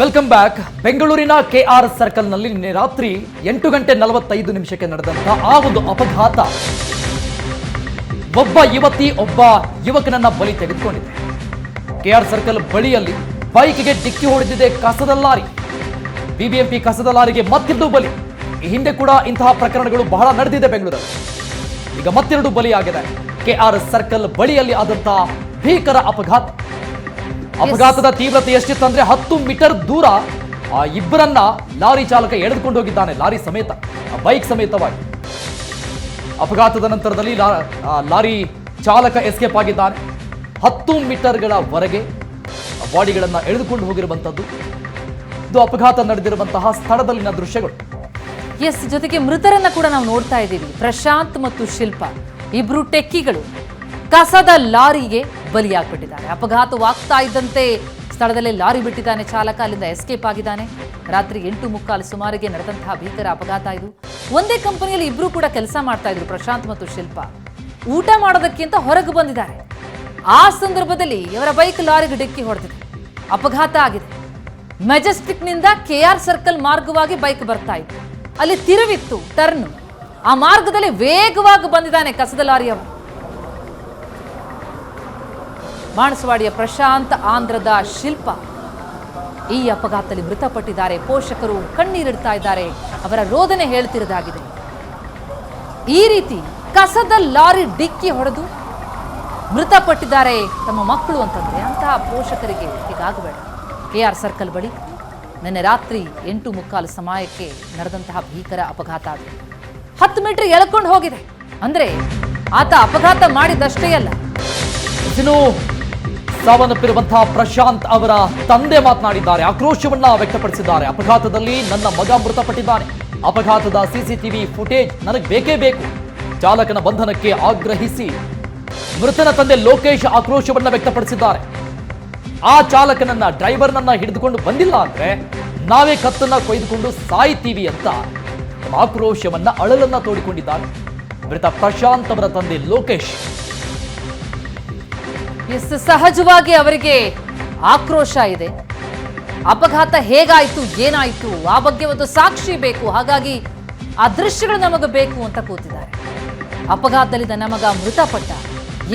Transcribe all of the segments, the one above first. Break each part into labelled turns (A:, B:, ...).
A: Welcome back ಬೆಂಗಳೂರಿನ K R ಸರ್ಕಲ್ನಲ್ಲಿ ನಿನ್ನೆ ರಾತ್ರಿ ಎಂಟು ಗಂಟೆ ನಲವತ್ತೈದು ನಿಮಿಷಕ್ಕೆ ನಡೆದಂತಹ ಆ ಒಂದು ಅಪಘಾತ ಒಬ್ಬ ಯುವತಿ, ಒಬ್ಬ ಯುವಕನನ್ನ ಬಲಿ ತೆಗೆದುಕೊಂಡಿದೆ. ಕೆ ಆರ್ ಸರ್ಕಲ್ ಬಳಿಯಲ್ಲಿ ಬೈಕ್ಗೆ ಡಿಕ್ಕಿ ಹೊಡೆದಿದೆ ಕಸದ ಲಾರಿ. ಬಿಬಿಎಂಪಿ ಕಸದ ಲಾರಿಗೆ ಮತ್ತಿದ್ದು ಬಲಿ. ಈ ಹಿಂದೆ ಕೂಡ ಇಂತಹ ಪ್ರಕರಣಗಳು ಬಹಳ ನಡೆದಿದೆ ಬೆಂಗಳೂರಲ್ಲಿ. ಈಗ ಮತ್ತೆರಡು ಬಲಿಯಾಗಿದೆ. ಕೆಆರ್ ಸರ್ಕಲ್ ಬಳಿಯಲ್ಲಿ ಆದಂತಹ ಭೀಕರ ಅಪಘಾತ. ಅಪಘಾತದ ತೀವ್ರತೆ ಎಷ್ಟಿತ್ತು ಅಂದ್ರೆ ಹತ್ತು ಮೀಟರ್ ದೂರ ಆ ಇಬ್ಬರನ್ನ ಲಾರಿ ಚಾಲಕ ಎಳೆದುಕೊಂಡು ಹೋಗಿದ್ದಾನೆ ಲಾರಿ ಸಮೇತ ಆ ಬೈಕ್ ಸಮೇತವಾಗಿ. ಅಪಘಾತದ ನಂತರದಲ್ಲಿ ಲಾರಿ ಚಾಲಕ ಎಸ್ಕೇಪ್ ಆಗಿದ್ದಾನೆ. ಹತ್ತು ಮೀಟರ್ಗಳವರೆಗೆ ಬಾಡಿಗಳನ್ನ ಎಳೆದುಕೊಂಡು ಹೋಗಿರುವಂತದ್ದು. ಇದು ಅಪಘಾತ ನಡೆದಿರುವಂತಹ ಸ್ಥಳದಲ್ಲಿನ ದೃಶ್ಯಗಳು.
B: ಎಸ್ ಜೊತೆಗೆ ಮೃತರನ್ನ ಕೂಡ ನಾವು ನೋಡ್ತಾ ಇದ್ದೀವಿ. ಪ್ರಶಾಂತ್ ಮತ್ತು ಶಿಲ್ಪ ಇಬ್ರು ಟೆಕ್ಕಿಗಳು ಕಸದ ಲಾರಿಗೆ ಬಲಿಯಾಗ್ಬಿಟ್ಟಿದ್ದಾರೆ. ಅಪಘಾತವಾಗ್ತಾ ಇದ್ದಂತೆ ಸ್ಥಳದಲ್ಲೇ ಲಾರಿ ಬಿಟ್ಟಿದ್ದಾನೆ ಚಾಲಕ. ಅಲ್ಲಿಂದ ಎಸ್ಕೇಪ್ ಆಗಿದ್ದಾನೆ. ರಾತ್ರಿ ಎಂಟು ಮುಕ್ಕಾಲು ಸುಮಾರಿಗೆ ನಡೆದಂತಹ ಭೀಕರ ಅಪಘಾತ ಇದು. ಒಂದೇ ಕಂಪನಿಯಲ್ಲಿ ಇಬ್ರು ಕೂಡ ಕೆಲಸ ಮಾಡ್ತಾ ಇದ್ರು, ಪ್ರಶಾಂತ್ ಮತ್ತು ಶಿಲ್ಪ. ಊಟ ಮಾಡೋದಕ್ಕಿಂತ ಹೊರಗೆ ಬಂದಿದ್ದಾರೆ. ಆ ಸಂದರ್ಭದಲ್ಲಿ ಇವರ ಬೈಕ್ ಲಾರಿಗೆ ಡಿಕ್ಕಿ ಹೊಡೆದಿದೆ. ಅಪಘಾತ ಆಗಿದೆ. ಮೆಜೆಸ್ಟಿಕ್ನಿಂದ ಕೆ ಆರ್ ಸರ್ಕಲ್ ಮಾರ್ಗವಾಗಿ ಬೈಕ್ ಬರ್ತಾ ಇತ್ತು. ಅಲ್ಲಿ ತಿರುವಿತ್ತು ಟರ್ನ್. ಆ ಮಾರ್ಗದಲ್ಲಿ ವೇಗವಾಗಿ ಬಂದಿದ್ದಾನೆ ಕಸದ ಲಾರಿಯವರು. ಬಾಣಸವಾಡಿಯ ಪ್ರಶಾಂತ್ ಆಂಧ್ರದ ಶಿಲ್ಪ. ಈ ಅಪಘಾತದಲ್ಲಿ ಮೃತಪಟ್ಟಿದ್ದಾರೆ. ಪೋಷಕರು ಕಣ್ಣೀರಿಡ್ತಾ ಇದ್ದಾರೆ. ಅವರ ರೋದನೆ ಹೇಳ್ತಿರೋದಾಗಿದೆ ಈ ರೀತಿ ಕಸದ ಲಾರಿ ಡಿಕ್ಕಿ ಹೊಡೆದು ಮೃತಪಟ್ಟಿದ್ದಾರೆ ತಮ್ಮ ಮಕ್ಕಳು ಅಂತಂದ್ರೆ ಅಂತಹ ಪೋಷಕರಿಗೆ ಹೀಗಾಗಬೇಡ. ಕೆ ಆರ್ ಸರ್ಕಲ್ ಬಳಿ ನಿನ್ನೆ ರಾತ್ರಿ ಎಂಟು ಮುಕ್ಕಾಲು ಸಮಯಕ್ಕೆ ನಡೆದಂತಹ ಭೀಕರ ಅಪಘಾತ ಆಗಿದೆ. ಹತ್ತು ಮೀಟರ್ ಎಳ್ಕೊಂಡು ಹೋಗಿದೆ. ಅಂದ್ರೆ ಆತ ಅಪಘಾತ ಮಾಡಿದಷ್ಟೇ ಅಲ್ಲ.
A: ಸಾವನ್ನಪ್ಪಿರುವಂತಹ ಪ್ರಶಾಂತ್ ಅವರ ತಂದೆ ಮಾತನಾಡಿದ್ದಾರೆ. ಆಕ್ರೋಶವನ್ನ ವ್ಯಕ್ತಪಡಿಸಿದ್ದಾರೆ. ಅಪಘಾತದಲ್ಲಿ ನನ್ನ ಮಗ ಮೃತಪಟ್ಟಿದ್ದಾನೆ. ಅಪಘಾತದ ಸಿಸಿಟಿವಿ ಫುಟೇಜ್ ನನಗೆ ಬೇಕೇ ಬೇಕು. ಚಾಲಕನ ಬಂಧನಕ್ಕೆ ಆಗ್ರಹಿಸಿ ಮೃತನ ತಂದೆ ಲೋಕೇಶ್ ಆಕ್ರೋಶವನ್ನ ವ್ಯಕ್ತಪಡಿಸಿದ್ದಾರೆ. ಆ ಚಾಲಕನನ್ನ, ಡ್ರೈವರ್ನನ್ನ ಹಿಡಿದುಕೊಂಡು ಬಂದಿಲ್ಲ ಅಂದ್ರೆ ನಾವೇ ಕತ್ತನ್ನ ಕೊಯ್ದುಕೊಂಡು ಸಾಯ್ತೀವಿ ಅಂತ ಆಕ್ರೋಶವನ್ನ ಅಳಲನ್ನ ತೋಡಿಕೊಂಡಿದ್ದಾರೆ. ಮೃತ ಪ್ರಶಾಂತ್ ಅವರ ತಂದೆ ಲೋಕೇಶ್.
B: ಎಸ್ ಸಹಜವಾಗಿ ಅವರಿಗೆ ಆಕ್ರೋಶ ಇದೆ. ಅಪಘಾತ ಹೇಗಾಯಿತು, ಏನಾಯಿತು, ಆ ಬಗ್ಗೆ ಒಂದು ಸಾಕ್ಷಿ ಬೇಕು, ಹಾಗಾಗಿ ಆ ದೃಶ್ಯಗಳು ನಮಗೆ ಬೇಕು ಅಂತ ಕೂತಿದ್ದಾರೆ. ಅಪಘಾತದಲ್ಲಿ ನಮಗ ಮಗ ಮೃತಪಟ್ಟ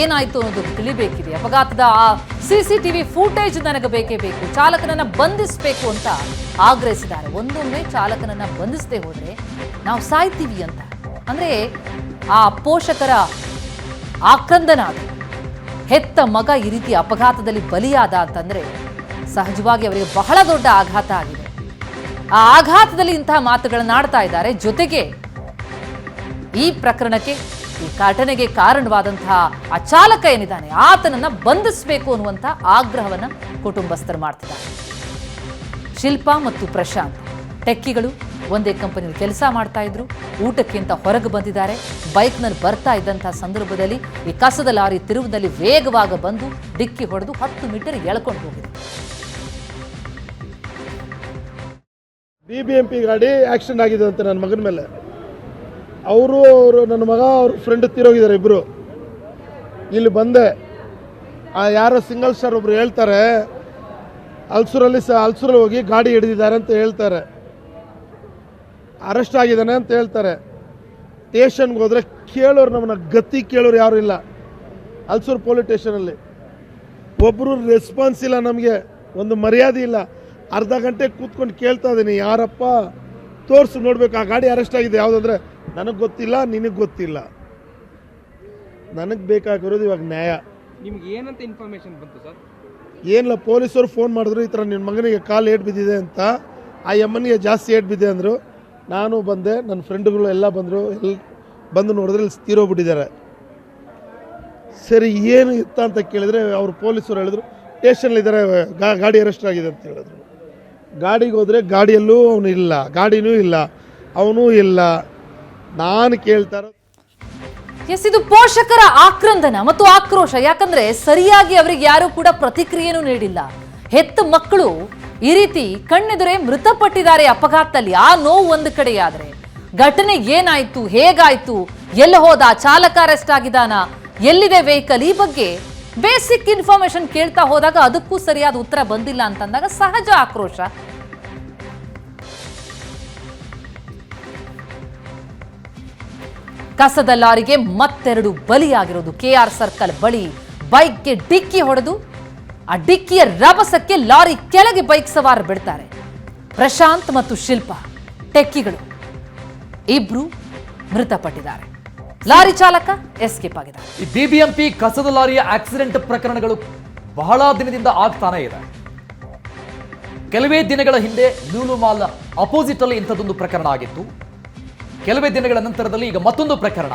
B: ಏನಾಯಿತು ಅನ್ನೋದು ತಿಳಿಬೇಕಿದೆ. ಅಪಘಾತದ ಆ ಸಿ ಸಿ ಟಿವಿ ಫೂಟೇಜ್ ನನಗೆ ಬೇಕೇ ಬೇಕು, ಚಾಲಕನನ್ನ ಬಂಧಿಸಬೇಕು ಅಂತ ಆಗ್ರಹಿಸಿದ್ದಾರೆ. ಒಂದೊಮ್ಮೆ ಚಾಲಕನನ್ನ ಬಂಧಿಸದೆ ಹೋದರೆ ನಾವು ಸಾಯ್ತೀವಿ ಅಂತ. ಅಂದ್ರೆ ಆ ಪೋಷಕರ ಆಕ್ರಂದನ ಹೆತ್ತ ಮಗ ಈ ರೀತಿ ಅಪಘಾತದಲ್ಲಿ ಬಲಿಯಾದ ಅಂತಂದ್ರೆ ಸಹಜವಾಗಿ ಅವರಿಗೆ ಬಹಳ ದೊಡ್ಡ ಆಘಾತ ಆಗಿದೆ. ಆ ಆಘಾತದಲ್ಲಿ ಇಂತಹ ಮಾತುಗಳನ್ನು ಆಡ್ತಾ ಇದ್ದಾರೆ. ಜೊತೆಗೆ ಈ ಪ್ರಕರಣಕ್ಕೆ ಈ ಘಟನೆಗೆ ಕಾರಣವಾದಂತಹ ಆ ಚಾಲಕ ಏನಿದ್ದಾನೆ, ಆತನನ್ನ ಬಂಧಿಸಬೇಕು ಅನ್ನುವಂಥ ಆಗ್ರಹವನ್ನ ಕುಟುಂಬಸ್ಥರು ಮಾಡ್ತಿದ್ದಾರೆ. ಶಿಲ್ಪಾ ಮತ್ತು ಪ್ರಶಾಂತ್, ಟೆಕ್ಕಿಗಳು ಒಂದೇ ಕಂಪನಿಯಲ್ಲಿ ಕೆಲಸ ಮಾಡ್ತಾ ಇದ್ರು. ಊಟಕ್ಕಿಂತ ಹೊರಗೆ ಬಂದಿದ್ದಾರೆ. ಬೈಕ್ನಲ್ಲಿ ಬರ್ತಾ ಇದ್ದಂಥ ಸಂದರ್ಭದಲ್ಲಿ ಈ ಕಸದ ಲಾರಿ ತಿರುವಿನಲ್ಲಿ ವೇಗವಾಗಿ ಬಂದು ಡಿಕ್ಕಿ ಹೊಡೆದು ಹತ್ತು ಮೀಟರ್ ಎಳ್ಕೊಂಡು ಹೋಗಿದೆ.
C: ಬಿ ಬಿ ಎಂ ಪಿ ಗಾಡಿ ಆಕ್ಸಿಡೆಂಟ್ ಆಗಿದೆ ಅಂತ ನನ್ನ ಮಗನ ಮೇಲೆ. ಅವರು ಅವರು, ನನ್ನ ಮಗ, ಅವ್ರ ಫ್ರೆಂಡ್ ತೀರೋಗಿದ್ದಾರೆ ಇಬ್ಬರು ಇಲ್ಲಿ ಬಂದೆ. ಆ ಯಾರೋ ಸಿಂಗಲ್ ಸ್ಟಾರ್ ಒಬ್ರು ಹೇಳ್ತಾರೆ, ಅಲ್ಸೂರಲ್ಲಿ ಸ, ಅಲ್ಸೂರಲ್ಲಿ ಹೋಗಿ ಗಾಡಿ ಹಿಡಿದಿದ್ದಾರೆ ಅಂತ ಹೇಳ್ತಾರೆ. ಅರೆಸ್ಟ್ ಆಗಿದ್ದಾನೆ ಅಂತ ಹೇಳ್ತಾರೆ. ಸ್ಟೇಷನ್ಗೆ ಹೋದರೆ ಕೇಳೋರು ನಮ್ಮನ್ನ ಗತಿ ಕೇಳೋರು ಯಾರು ಇಲ್ಲ. ಅಲ್ಸೂರು ಪೊಲೀಸ್ ಸ್ಟೇಷನಲ್ಲಿ. ಒಬ್ಬರು ರೆಸ್ಪಾನ್ಸ್ ಇಲ್ಲ ನಮಗೆ ಒಂದು ಮರ್ಯಾದೆ ಇಲ್ಲ. ಅರ್ಧ ಗಂಟೆ ಕೂತ್ಕೊಂಡು ಕೇಳ್ತಾ ಇದ್ದೀನಿ ಯಾರಪ್ಪ? ತೋರಿಸು ನೋಡಬೇಕು ಆ ಗಾಡಿ ಅರೆಸ್ಟ್ ಆಗಿದೆ. ಯಾವುದಂದ್ರೆ ನನಗೆ ಗೊತ್ತಿಲ್ಲ ನಿನಗೆ ಗೊತ್ತಿಲ್ಲ. ನನಗೆ ಬೇಕಾಗಿರೋದು ಇವಾಗ ನ್ಯಾಯ.
D: ನಿಮ್ಗೆ ಏನಂತ ಇನ್ಫಾರ್ಮೇಶನ್ ಬಂತು ಸರ್?
C: ಏನಿಲ್ಲ ಪೊಲೀಸರು ಫೋನ್ ಮಾಡಿದ್ರು ಈ ಥರ ನಿನ್ನ ಮಗನಿಗೆ ಕಾಲು ಏಟ್ ಬಿದ್ದಿದೆ ಅಂತ? ಆ ಯಮ್ಮನಿಗೆ ಜಾಸ್ತಿ ಏಟ್ ಬಿದ್ದೆ ಅಂದರು. ನಾನು ಬಂದೆ, ನನ್ನ ಫ್ರೆಂಡ್ಗಳು ಎಲ್ಲ ಬಂದರು ಎಲ್ಲಿ ಬಂದು ನೋಡಿದ್ರೆ ಇಲ್ಲಿ ತೀರೋಗ್ಬಿಟ್ಟಿದ್ದಾರೆ. ಸರಿ, ಏನು ಇತ್ತ ಅಂತ ಕೇಳಿದರೆ ಅವರು ಪೊಲೀಸರು ಹೇಳಿದ್ರು ಸ್ಟೇಷನ್ಲಿದ್ದಾರೆ ಗಾಡಿ ಅರೆಸ್ಟ್ ಆಗಿದೆ ಅಂತ ಹೇಳಿದ್ರು. ಗಾಡಿಗೆ ಹೋದರೆ ಗಾಡಿಯಲ್ಲೂ ಅವನು ಇಲ್ಲ, ಗಾಡಿನೂ ಇಲ್ಲ, ಅವನೂ ಇಲ್ಲ. ನಾನು ಕೇಳ್ತಾರ
B: ಎಸ್, ಇದು ಪೋಷಕರ ಆಕ್ರಂದನ ಮತ್ತು ಆಕ್ರೋಶ. ಯಾಕಂದ್ರೆ ಸರಿಯಾಗಿ ಅವರಿಗೆ ಯಾರು ಕೂಡ ಪ್ರತಿಕ್ರಿಯೆನೂ ನೀಡಿಲ್ಲ. ಹೆತ್ತ ಮಕ್ಕಳು ಈ ರೀತಿ ಕಣ್ಣೆದುರೇ ಮೃತಪಟ್ಟಿದ್ದಾರೆ ಅಪಘಾತದಲ್ಲಿ. ಆ ನೋವು ಒಂದು ಕಡೆಯಾದರೆ ಘಟನೆ ಏನಾಯ್ತು, ಹೇಗಾಯ್ತು, ಎಲ್ಲಿ ಹೋದ, ಚಾಲಕ ಅರೆಸ್ಟ್ ಆಗಿದಾನ ಎಲ್ಲಿದೆ ವೆಹಿಕಲ್, ಈ ಬಗ್ಗೆ ಬೇಸಿಕ್ ಇನ್ಫಾರ್ಮೇಶನ್ ಕೇಳ್ತಾ ಹೋದಾಗ ಅದಕ್ಕೂ ಸರಿಯಾದ ಉತ್ತರ ಬಂದಿಲ್ಲ ಅಂತಂದಾಗ ಸಹಜ ಆಕ್ರೋಶ. ಕಸದ ಲಾರಿಗೆ ಮತ್ತೆರಡು ಬಲಿಯಾಗಿರೋದು. ಕೆ ಆರ್ ಸರ್ಕಲ್ ಬಳಿ ಬೈಕ್ಗೆ ಡಿಕ್ಕಿ ಹೊಡೆದು ಆ ಡಿಕ್ಕಿಯ ರಭಸಕ್ಕೆ ಲಾರಿ ಕೆಳಗೆ ಬೈಕ್ ಸವಾರ ಬಿಡ್ತಾರೆ. ಪ್ರಶಾಂತ್ ಮತ್ತು ಶಿಲ್ಪ, ಟೆಕ್ಕಿಗಳು. ಇಬ್ರು ಮೃತಪಟ್ಟಿದ್ದಾರೆ. ಲಾರಿ ಚಾಲಕ ಎಸ್ಕೇಪ್ ಆಗಿದ್ದಾರೆ
A: ಈ ಬಿಬಿಎಂಪಿ ಕಸದ ಲಾರಿಯ ಆಕ್ಸಿಡೆಂಟ್ ಪ್ರಕರಣಗಳು ಬಹಳ ದಿನದಿಂದ ಆಗ್ತಾನೇ ಇದೆ. ಕೆಲವೇ ದಿನಗಳ ಹಿಂದೆ ಲೂಲು ಮಾಲ್ ಅಪೋಸಿಟ್ ಅಲ್ಲಿ ಇಂಥದ್ದೊಂದು ಪ್ರಕರಣ ಆಗಿತ್ತು. ಕೆಲವೇ ದಿನಗಳ ನಂತರದಲ್ಲಿ ಈಗ ಮತ್ತೊಂದು ಪ್ರಕರಣ.